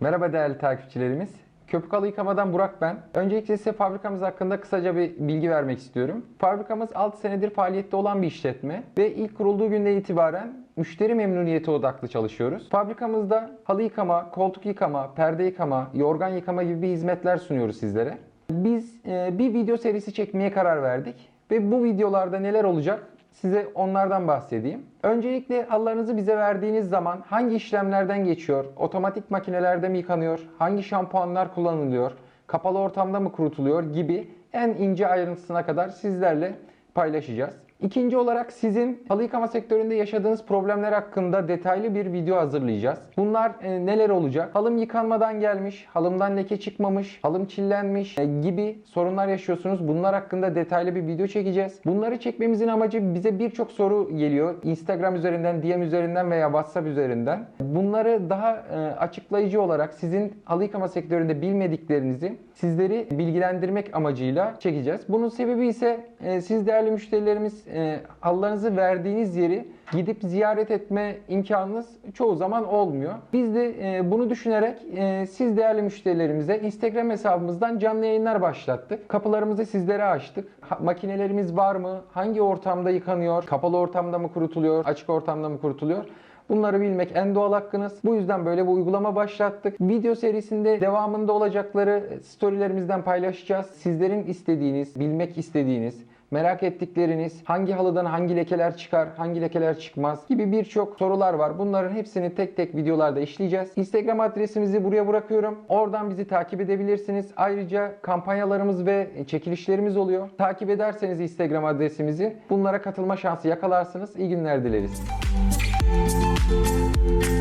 Merhaba değerli takipçilerimiz. Köpük halı yıkamadan Burak ben. Öncelikle size fabrikamız hakkında kısaca bir bilgi vermek istiyorum. Fabrikamız 6 senedir faaliyette olan bir işletme ve ilk kurulduğu günden itibaren müşteri memnuniyeti odaklı çalışıyoruz. Fabrikamızda halı yıkama, koltuk yıkama, perde yıkama, yorgan yıkama gibi hizmetler sunuyoruz sizlere. Biz e, bir video serisi çekmeye karar verdik ve bu videolarda neler olacak Size onlardan bahsedeyim. Öncelikle halılarınızı bize verdiğiniz zaman hangi işlemlerden geçiyor? Otomatik makinelerde mi yıkanıyor? Hangi şampuanlar kullanılıyor? Kapalı ortamda mı kurutuluyor? Gibi en ince ayrıntısına kadar sizlerle paylaşacağız. İkinci olarak sizin halı yıkama sektöründe yaşadığınız problemler hakkında detaylı bir video hazırlayacağız. Bunlar e, neler olacak? Halım yıkanmadan gelmiş, halımdan leke çıkmamış, halım çillenmiş e, gibi sorunlar yaşıyorsunuz. Bunlar hakkında detaylı bir video çekeceğiz. Bunları çekmemizin amacı bize birçok soru geliyor. Instagram üzerinden, DM üzerinden veya WhatsApp üzerinden. Bunları daha e, açıklayıcı olarak sizin halı yıkama sektöründe bilmediklerinizi sizleri bilgilendirmek amacıyla çekeceğiz. Bunun sebebi ise e, siz değerli müşterilerimiz e, halılarınızı verdiğiniz yeri gidip ziyaret etme imkanınız çoğu zaman olmuyor. Biz de e, bunu düşünerek e, siz değerli müşterilerimize Instagram hesabımızdan canlı yayınlar başlattık. Kapılarımızı sizlere açtık. Ha- makinelerimiz var mı? Hangi ortamda yıkanıyor? Kapalı ortamda mı kurutuluyor? Açık ortamda mı kurutuluyor? Bunları bilmek en doğal hakkınız. Bu yüzden böyle bir uygulama başlattık. Video serisinde devamında olacakları storylerimizden paylaşacağız. Sizlerin istediğiniz, bilmek istediğiniz, merak ettikleriniz, hangi halıdan hangi lekeler çıkar, hangi lekeler çıkmaz gibi birçok sorular var. Bunların hepsini tek tek videolarda işleyeceğiz. Instagram adresimizi buraya bırakıyorum. Oradan bizi takip edebilirsiniz. Ayrıca kampanyalarımız ve çekilişlerimiz oluyor. Takip ederseniz Instagram adresimizi bunlara katılma şansı yakalarsınız. İyi günler dileriz. Música